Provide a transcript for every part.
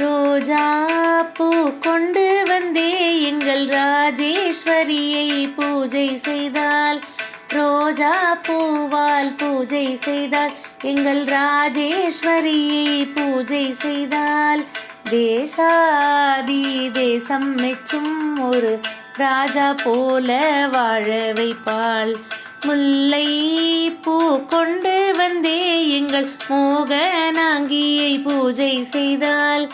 ரோஜா பூ கொண்டு வந்தே எங்கள் ராஜேஸ்வரியை பூஜை செய்தால். ரோஜா பூவால் பூஜை செய்தால் எங்கள் ராஜேஸ்வரியை பூஜை செய்தால். தேசாதி தேசம் மெச்சும் ஒரு ராஜா போல வாழ வைப்பாள். முல்லை பூ கொண்டு வந்தே எங்கள் மோகனாங்கியை பூஜை செய்தால்.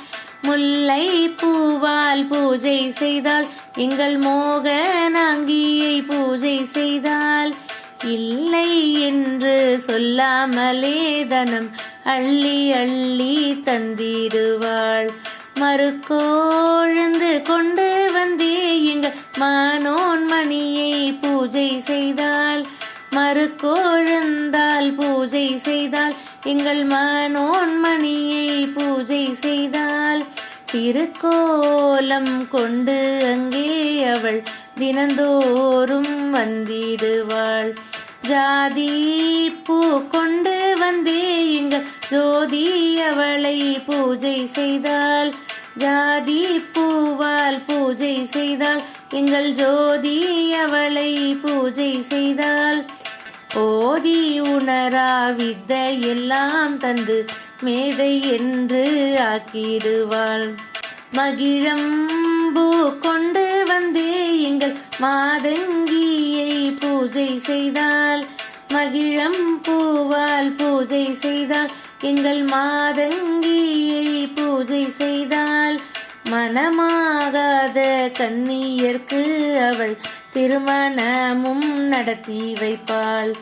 முல்லை பூவால் பூஜை செய்தால் எங்கள் மோகனாங்கியை பூஜை செய்தால். இல்லை என்று சொல்லாமலே தனம் அள்ளி அள்ளி தந்திடுவாள். மறுக்கோழுந்து கொண்டு வந்தே எங்கள் மானோன் மணியை பூஜை செய்தால் மறுக்கோழுந்தால் பூஜை செய்தால் எங்கள் மனோன்மணியை பூஜை செய்தால் திருக்கோலம் கொண்டு அங்கே அவள் தினந்தோறும் வந்திடுவாள். ஜாதி பூ கொண்டு வந்தே எங்கள் ஜோதி அவளை பூஜை செய்தாள். ஜாதி பூவால் பூஜை செய்தாள். எங்கள் ஜோதி அவளை பூஜை செய்தாள். போதி உணரா வித்தை எல்லாம் தந்து மேதை என்று ஆக்கிடுவாள். மகிழம்பூ கொண்டு வந்தே எங்கள் மாதங்கியை பூஜை செய்தால் மகிழம் பூவால் பூஜை செய்தால் எங்கள் மாதங்கியை பூஜை செய்தால் மனமாகாத கண்ணியர்க்கு அவள் திருமணமும் நடத்தி வைப்பாள்.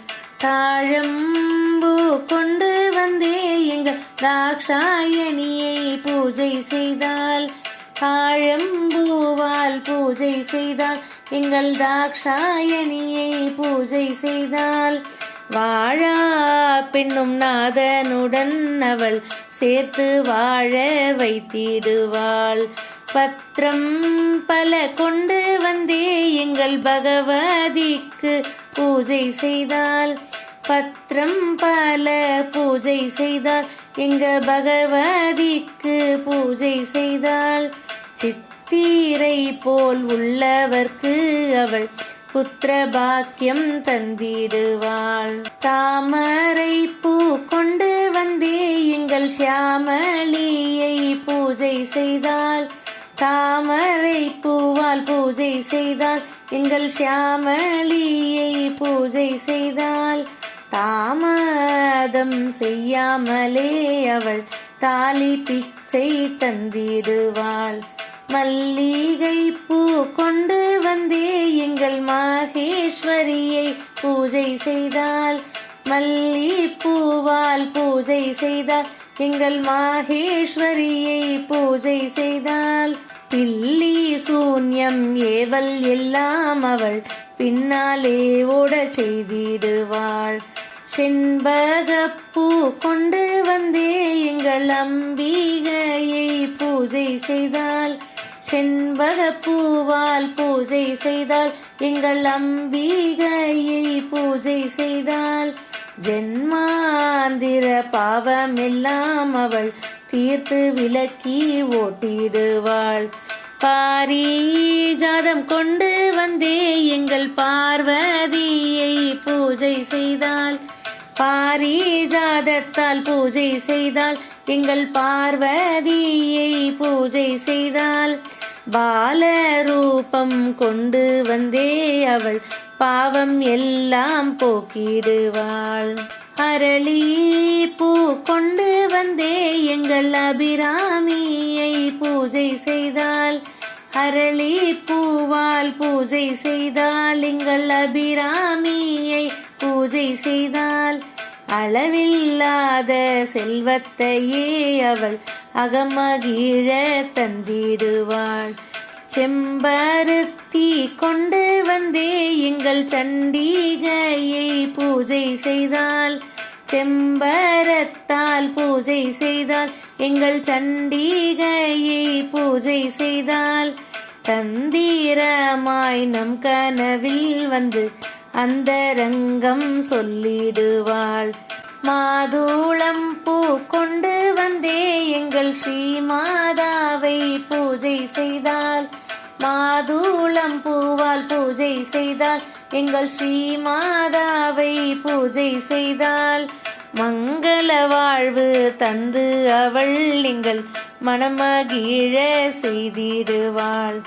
தாழம்பூ கொண்டு வந்தே எங்கள் தாக்ஷாயணியை பூஜை செய்தால். தாழம்பூவால் பூஜை செய்தால் எங்கள் தாக்ஷாயணியை பூஜை செய்தால். வாழா பெண்ணும் நாதனுடன் அவள் சேர்த்து வாழ வைத்திடுவாள். பத்திரம் பல கொண்டு வந்தே எங்கள் பகவதிக்கு பூஜை செய்தால் பத்திரம் பல பூஜை செய்தால் எங்க பகவதிக்கு பூஜை செய்தால் சித்திரை போல் உள்ளவர்க்கு அவள் புத்திர பாக்கியம் தந்திடுவாள். தாமரை பூ கொண்டு வந்தே எங்கள் ஷியாமளியை பூஜை செய்தால் தாமரை பூவால் பூஜை செய்தால் எங்கள் ஷியாமலியை பூஜை செய்தால் தாமதம் செய்யாமலே அவள் தாலி பிச்சை தந்திடுவாள். மல்லிகை பூ கொண்டு வந்தே எங்கள் மாகேஸ்வரியை பூஜை செய்தால் மல்லி பூவால் பூஜை செய்தால் எங்கள் மாகேஸ்வரியை பூஜை செய்தால் பில்லி சூன்யம் ஏவல் எல்லாம் அவள் பின்னாலே ஓட செய்திடுவாள். செண்பகப்பூ கொண்டு வந்தே எங்கள் அம்பிகையை பூஜை செய்தாள். செண்பகப்பூவால் பூஜை செய்தால் எங்கள் அம்பிகையை பூஜை செய்தால் ஜென்மாந்திர பாவமெல்லாம் அவள் தீர்த்து விலக்கி ஓட்டிடுவாள். பாரிஜாதம் கொண்டு வந்தே எங்கள் பார்வதியை பூஜை செய்தால் பாரிஜாதத்தால் பூஜை செய்தால் எங்கள் பார்வதியை பூஜை செய்தால் பாலரூபம் கொண்டு வந்தே அவள். பாவம் எல்லாம் போக்கிடுவாள். அரளி பூ கொண்டு வந்தே எங்கள் அபிராமியை பூஜை செய்தாள். அரளி பூவால் பூஜை செய்தால் எங்கள் அபிராமியை பூஜை செய்தாள். அளவில்லாத செல்வத்தையே அவள் அகமகிழ தந்திடுவாள். செம்பருத்தி கொண்டு வந்தே எங்கள் சண்டிகையை பூஜை செய்தால் செம்பரத்தால் பூஜை செய்தால் எங்கள் சண்டிகையை பூஜை செய்தால் தந்திரமாய் நம் கனவில் வந்து அந்த ரங்கம் சொல்லிடுவாள். மாதுளம் பூ கொண்டு வந்தே எங்கள் ஸ்ரீமாதாவை பூஜை செய்தால் மாதுளம் பூவால் பூஜை செய்தால் எங்கள் ஸ்ரீ மாதாவை பூஜை செய்தால் மங்கள வாழ்வு தந்து அவள் எங்கள் மனமகிழ செய்திடுவாள்.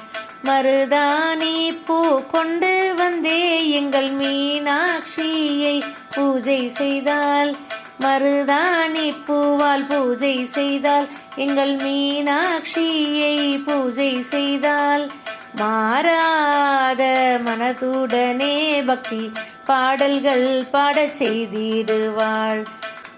மருதாணி பூ கொண்டு வந்தே எங்கள் மீனாட்சியை பூஜை செய்தாள் மருதாணி பூவால் பூஜை செய்தால் எங்கள் மீனாட்சியை பூஜை செய்தால். மாறாத மனதுடனே பக்தி பாடல்கள் பாடச் செய்திடுவாள்.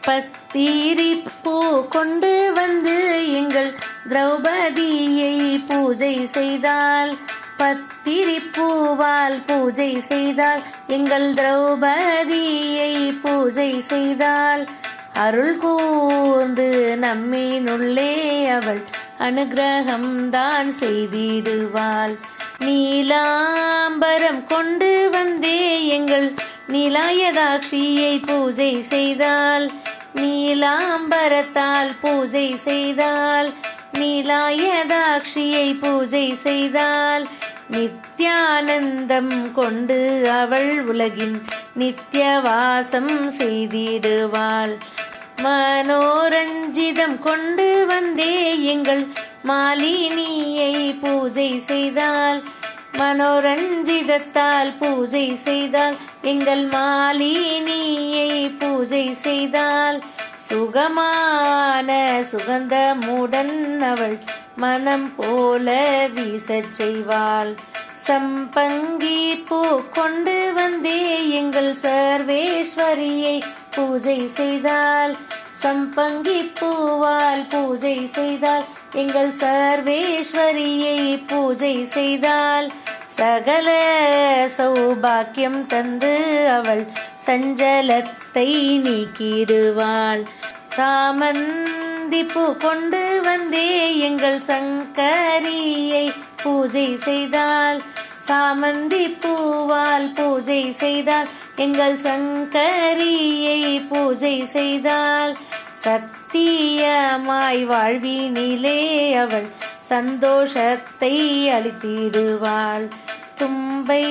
பத்திரி பூ கொண்டு வந்து எங்கள் திரௌபதியை பூஜை செய்தால் பத் திரிப்பூவால் பூஜை செய்தாள். எங்கள் திரௌபதியை பூஜை செய்தாள். அருள் கூர்ந்து நம்மினுள்ளே அவள். அனுகிரகம் தான் செய்திடுவாள். நீலாம்பரம் கொண்டு வந்தே எங்கள் நீலாயதாட்சியை பூஜை செய்தால் நீலாம்பரத்தால் பூஜை செய்தால் நீலாயதாட்சியை பூஜை செய்தால் நித்யானந்தம் கொண்டு அவள் உலகின் நித்திய வாசம் செய்திடுவாள். மனோரஞ்சிதம் கொண்டு வந்தே எங்கள் மாலினியை பூஜை செய்தால் மனோரஞ்சிதத்தால் பூஜை செய்தால் எங்கள் மாலினியை பூஜை செய்தால் சுகமான சுகந்தமுடன் அவள் மனம் போல வீசச் செய்வாள். சம்பங்கி பூ கொண்டு வந்தே எங்கள் சர்வேஸ்வரியை பூஜை செய்தால் சம்பங்கி பூவால் பூஜை செய்தால் எங்கள் சர்வேஸ்வரியை பூஜை செய்தால் சகல சௌபாக்கியம் தந்து அவள் சஞ்சலத்தை நீக்கிடுவாள். சாமந்தி பூ கொண்டு வந்தே எங்கள் சங்கரியை பூஜை செய்தால். சாமந்தி பூவால் பூஜை செய்தால் எங்கள் சங்கரியை பூஜை செய்தால். சத்தியமாய் வாழ்வினிலே அவள் சந்தோஷத்தை அளித்திடுவாள். தும்பை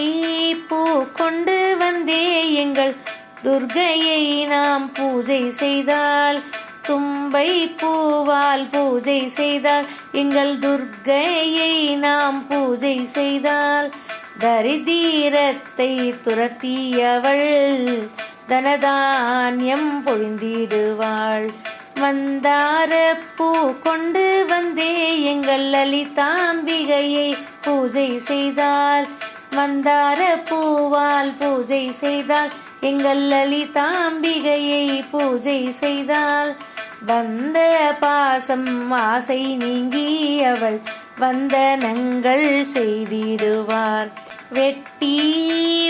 பூ கொண்டு வந்தே எங்கள் துர்கையை நாம் பூஜை செய்தால் தும்பை பூவால் பூஜை செய்தால் எங்கள் துர்க்கையை நாம் பூஜை செய்தால் தரிதீரத்தை துரத்தியவள் தனதானியம் பொழிந்திடுவாள். மந்தார பூ கொண்டு வந்தே எங்கள் லலிதாம்பிகையை பூஜை செய்தால் மந்தார பூவால் பூஜை செய்தால் எங்கள் லலிதாம்பிகையை பூஜை செய்தால் வந்த பாசம் ஆசை நீங்கி அவள் வந்தனங்கள் செய்திடுவார். வெட்டி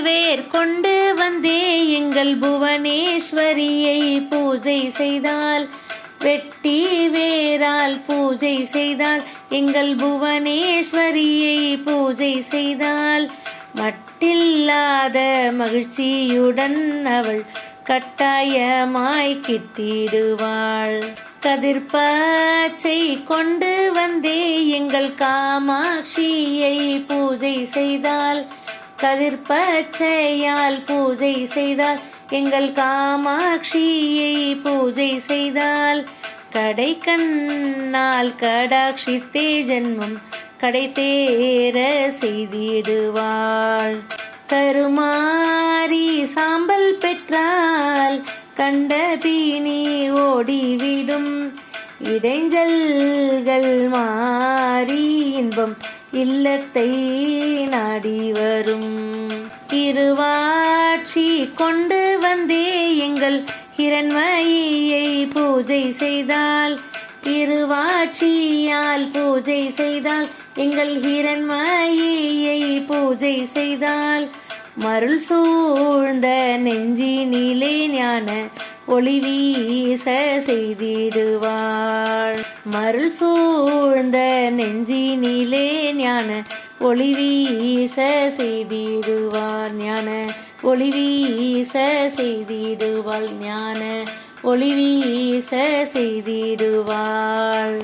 வேர் கொண்டு வந்தே எங்கள் புவனேஸ்வரியை பூஜை செய்தால் வெட்டி வேரால் பூஜை செய்தால் எங்கள் புவனேஸ்வரியை பூஜை செய்தால் மட்டில்லாத மகிழ்ச்சியுடன் அவள் கட்டாயமாய் கிட்டிடுவாள். கதிர்பாச்சை கொண்டு வந்தே எங்கள் காமாட்சியை பூஜை செய்தால் கதிர்பச்சையால் பூஜை செய்தால் எங்கள் காமாட்சியை பூஜை செய்தால் கடை கண்ணால் கடாட்சித்தே ஜென்மம் கடை தேர செய்திடுவாள். கருமாறி சாம்பல் பெற்றால் கண்ட பீனி ஓடிவிடும். இடைஞ்சல்கள் மாறி இன்பம் இல்லத்தை நாடி வரும். இருவாட்சி கொண்டு வந்தே எங்கள் ஹிரண்மயியை பூஜை செய்தால் திருவாட்சியால் பூஜை செய்தால் எங்கள் ஹிரண்மயியை பூஜை செய்தால் மருள் சூழ்ந்த நெஞ்சினிலே ஞான ஒளி வீச செய்திடுவாள். மருள் சூழ்ந்த நெஞ்சினிலே ஞான ஒளி வீச செய்திடுவாள். ஞான ஒளி வீச செய்திடுவாள். ஞான ஒளி வீச செய்திடுவாள்.